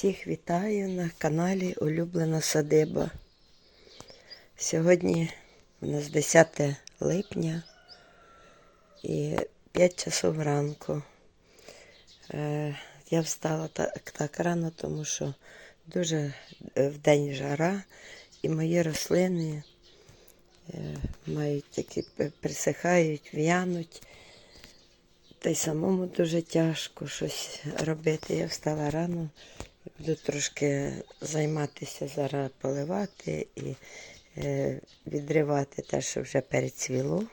Всіх вітаю на каналі Улюблена Садиба. Сьогодні у нас 10 липня і 5 часов ранку. Е, Я встала так, так рано, тому що дуже е, вдень жара, і мої рослини е, мають такі присихають, в'януть. Та й самому дуже тяжко щось робити. Я встала рано, буду трошки займатися зараз поливати і е, відривати те, що вже перецвіло.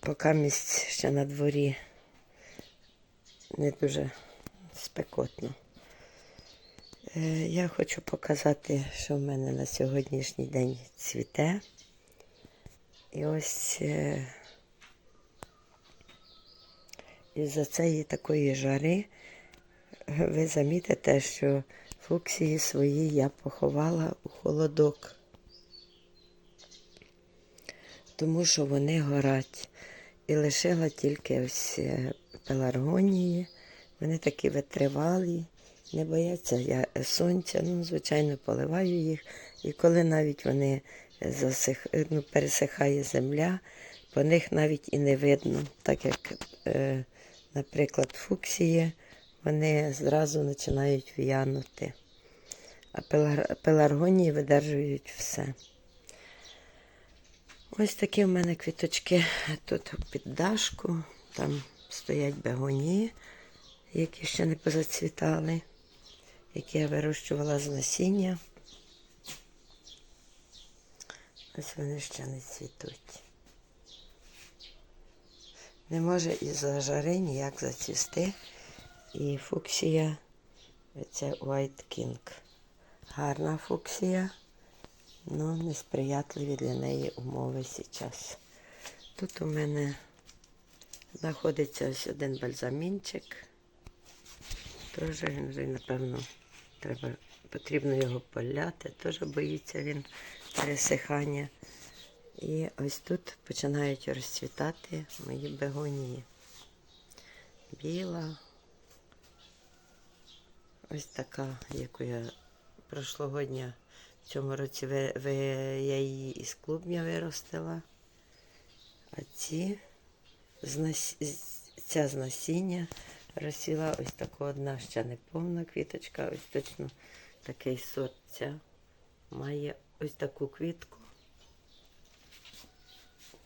Поки місць ще на дворі не дуже спекотно. Е, я хочу показати, що в мене на сьогоднішній день цвіте. І ось. Е, із-за цієї такої жари ви замітите, що фуксії свої я поховала у холодок, тому що вони горять. І лишила тільки ось е, пеларгонії. Вони такі витривалі, не бояться я сонця. Ну, звичайно, поливаю їх. І коли навіть вони засих... ну, пересихає земля, по них навіть і не видно, так як, е, наприклад, фуксії, вони зразу починають в'янути. А пеларгонії видержують все. Ось такі в мене квіточки тут під дашку. Там стоять бегонії, які ще не позацвітали, які я вирощувала з насіння. Ось вони ще не цвітуть. Не може із-за жари ніяк зацвісти. І фуксія, це White King. Гарна фуксія, але несприятливі для неї умови зараз. Тут у мене знаходиться ось один бальзамінчик. Теж він вже, напевно, треба, потрібно його поляти. Теж боїться він пересихання. І ось тут починають розцвітати мої бегонії. Біла. Ось така, яку я прошлогодня в цьому році ви, ви, я її із клубня виростила. А ці з нас, ця з насіння розсіла ось така одна ще не повна квіточка. Ось точно такий сорт ця має ось таку квітку.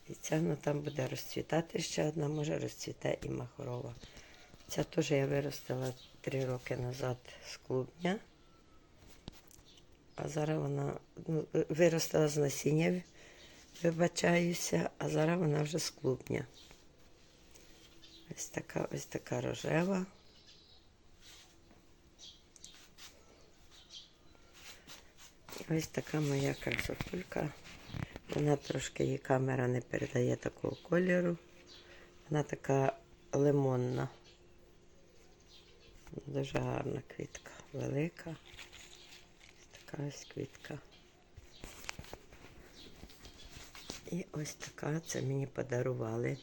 І ця ну, там буде розцвітати ще одна, може розцвіте і махорова. Ця теж я виростила три роки назад з клубня. А зараз вона ну, виростила з насіння, вибачаюся, а зараз вона вже з клубня. Ось така, ось така рожева. Ось така моя красотулька. Вона трошки її камера не передає такого кольору. Вона така лимонна. Дуже гарна квітка. Велика. Така ось квітка. І ось така це мені подарували.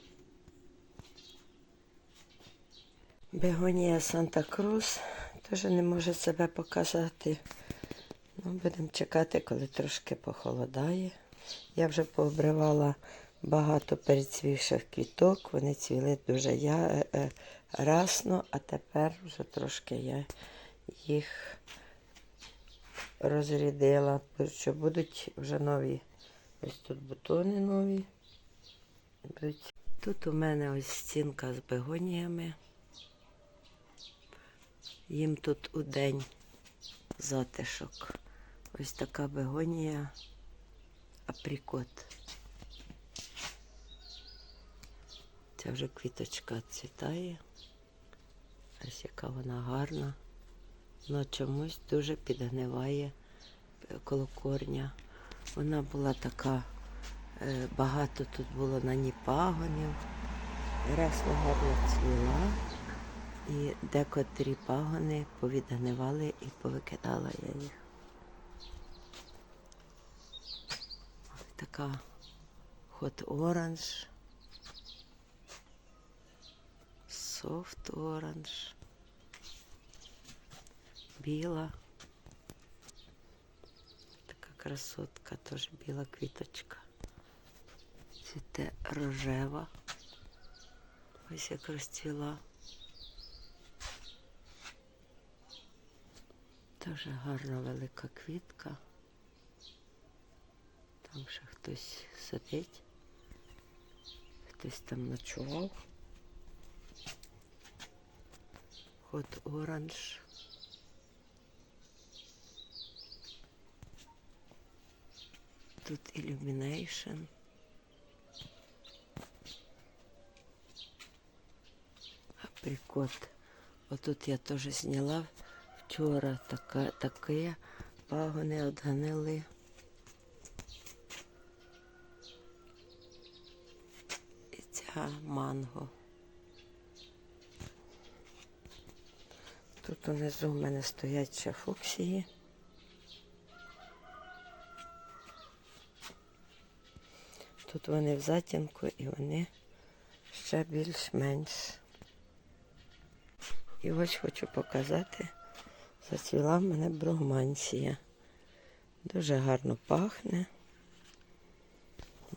Бегонія Санта Крус теж не може себе показати. Ну, будемо чекати, коли трошки похолодає. Я вже пообривала багато перецвівших квіток. Вони цвіли дуже я, е, е, расно, а тепер вже трошки я їх розрядила, що будуть вже нові. Ось тут бутони нові. Тут у мене ось стінка з бегоніями. Їм тут у день затишок. Ось така бегонія априкот. Ця вже квіточка цвітає. Ось яка вона гарна. але чомусь дуже підгниває коло корня. Вона була така, е, багато тут було на ній пагонів. Рясно гарно цвіла. І декотрі пагони повідгнивали і повикидала я їх. Така хот оранж. Софт оранж. біла. Така красотка, теж біла квіточка. Цвіте рожева. Ось як розцвіла. Дуже гарна велика квітка. Там ще хтось сидить. Хтось там ночував. Ход оранж. Тут ілюмінейшн. Априкот. Отут я теж зняла вчора така, таке пагони отганили. І ця манго. Тут унизу в мене стоять ще фуксії. Тут вони в затінку і вони ще більш-менш. І ось хочу показати, зацвіла в мене бругмансія. Дуже гарно пахне.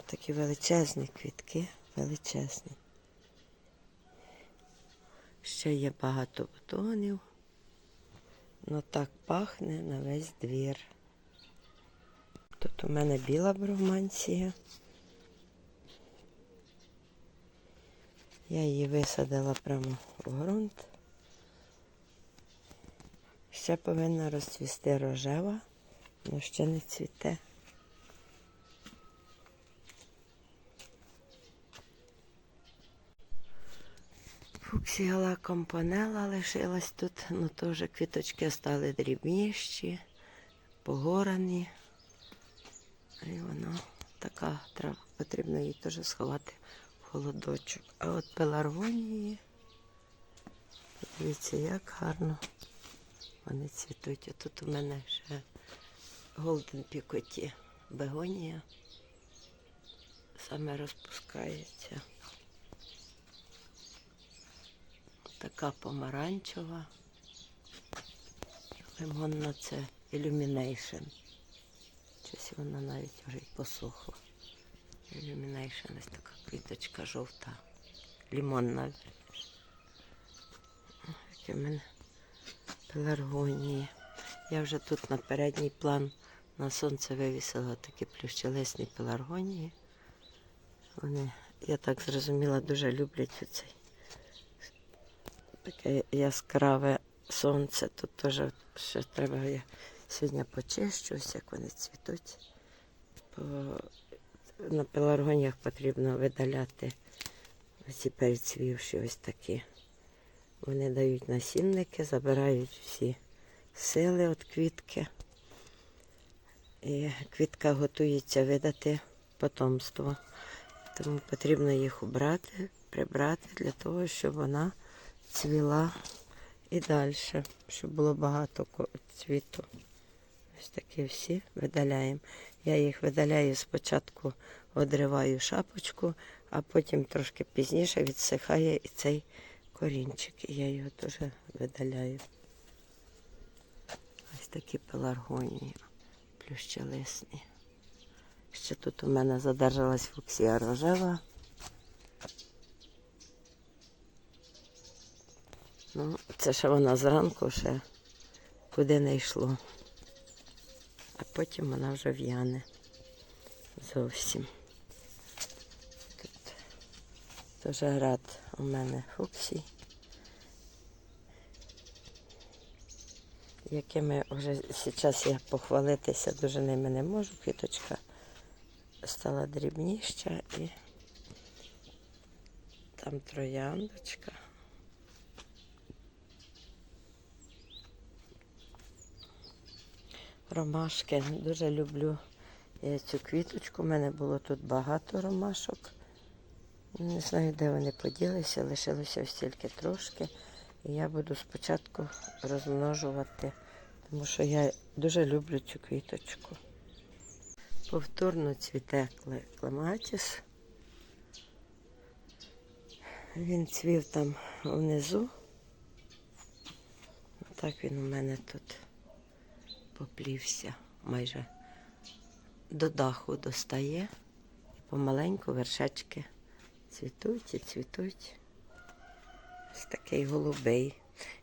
Такі величезні квітки, величезні. Ще є багато бутонів. Ну так пахне на весь двір. Тут у мене біла броманція. Я її висадила прямо в ґрунт. Ще повинна розцвісти рожева, але ще не цвіте. Фуксіала компонела лишилась тут, ну теж квіточки стали дрібніші, погорані. І вона така, треба, потрібно її теж сховати в холодочок. А от пеларгонії, дивіться, як гарно вони цвітуть. А тут у мене ще Голден Пікоті бегонія. Саме розпускається. Така помаранчева. Лимонна це Illumination. Щось вона навіть вже й посохла. Illumination ось така квіточка жовта. Лимонна. Які в мене пеларгонії. Я вже тут на передній план на сонце вивісила такі плющелесні пеларгонії. Вони, я так зрозуміла, дуже люблять оцей таке яскраве сонце. Тут теж ще треба я сьогодні почищусь, як вони цвітуть. По, на пеларгоніях потрібно видаляти ці перецвівші ось такі. Вони дають насінники, забирають всі сили від квітки. І квітка готується видати потомство. Тому потрібно їх убрати, прибрати для того, щоб вона цвіла і далі, щоб було багато цвіту. Ось такі всі видаляємо. Я їх видаляю спочатку, одриваю шапочку, а потім трошки пізніше відсихає і цей корінчик. І я його теж видаляю. Ось такі пеларгонії, плющелисні. Ще тут у мене задержалась фуксія рожева. Ну, це ще вона зранку ще куди не йшло. А потім вона вже в'яне зовсім. Тут теж ряд у мене фуксій, якими вже зараз я похвалитися дуже ними не можу. Квіточка стала дрібніша і там трояндочка. Ромашки. Дуже люблю я цю квіточку. У мене було тут багато ромашок. Не знаю, де вони поділися, лишилося ось тільки трошки. І я буду спочатку розмножувати, тому що я дуже люблю цю квіточку. Повторно цвіте кле- клематіс. Він цвів там внизу. так він у мене тут поплівся майже до даху достає. І помаленьку вершечки цвітуть і цвітуть. Ось такий голубий.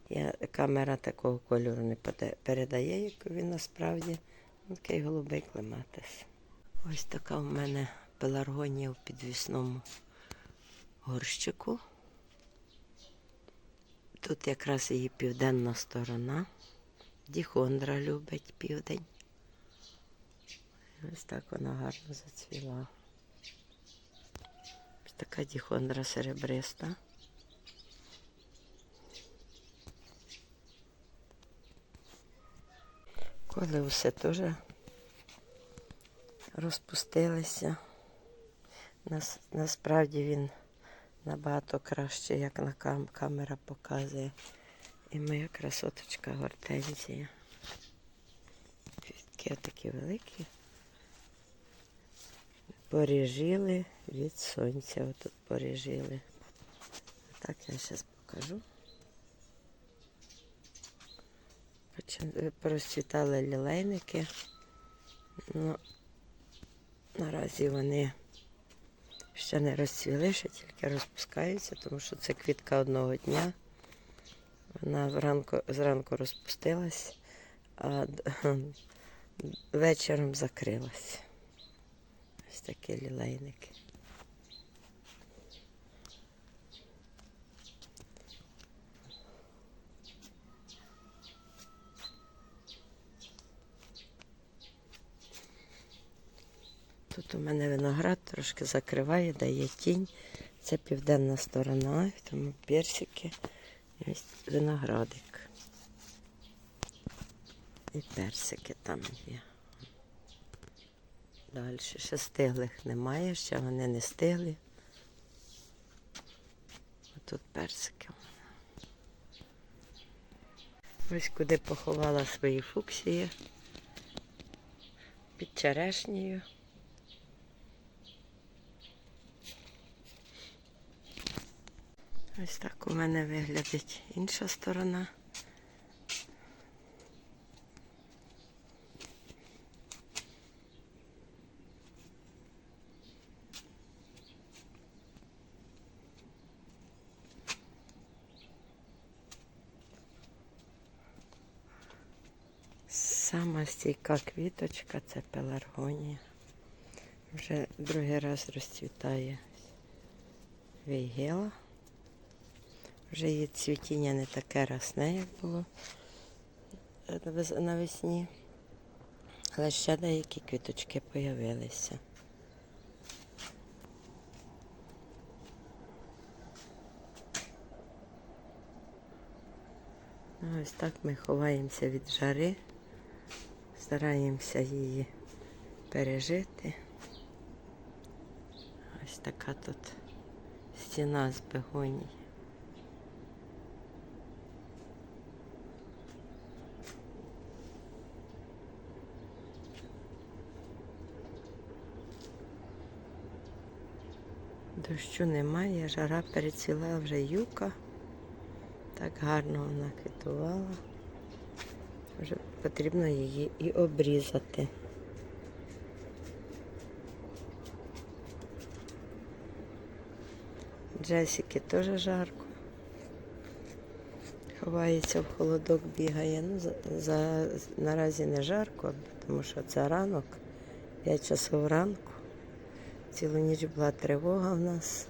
Я, камера такого кольору не передає, як він насправді. Такий голубий клематис. Ось така у мене пеларгонія в підвісному горщику. Тут якраз її південна сторона. Діхондра любить південь. Ось так вона гарно зацвіла. Ось така діхондра серебриста. Коли все теж розпустилися. Нас, насправді він набагато краще, як на кам, камера показує. І моя красоточка гортензія. Квітки такі великі. Поріжили від сонця. Отут поріжили. Так я зараз покажу. Почи- Порозцвітали лілейники. Ну, наразі вони ще не розцвіли, ще тільки розпускаються, тому що це квітка одного дня. Вона вранку, зранку розпустилась, а вечором закрилась. Ось такі лілейники. Тут у мене виноград трошки закриває, дає тінь. Це південна сторона, тому персики. Ось виноградик. І персики там є. Далі ще стиглих немає, ще вони не стигли. А тут персики. Ось куди поховала свої фуксії. Під черешнею. Ось так у мене виглядить інша сторона. Сама стійка квіточка це пеларгонія. Вже другий раз розцвітає вейгела. Вже її цвітіння не таке рясне, як було е, навесні. Але ще деякі квіточки появилися. Ну, ось так ми ховаємося від жари, стараємося її пережити. Ось така тут стіна з бегоній. Дощу немає, жара перецвіла вже юка. Так гарно вона квітувала. Вже потрібно її і обрізати. Джесіки теж жарко. Ховається в холодок, бігає. Ну, за, за, наразі не жарко, тому що це ранок, 5 часов ранку. Цілу ніч була тривога в нас.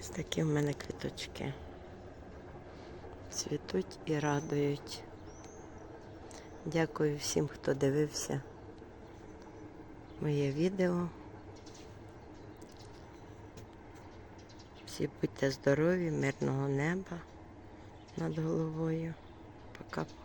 Ось такі в мене квіточки. Цвітуть і радують. Дякую всім, хто дивився моє відео. Всі будьте здорові, мирного неба над головою. Пока-пока.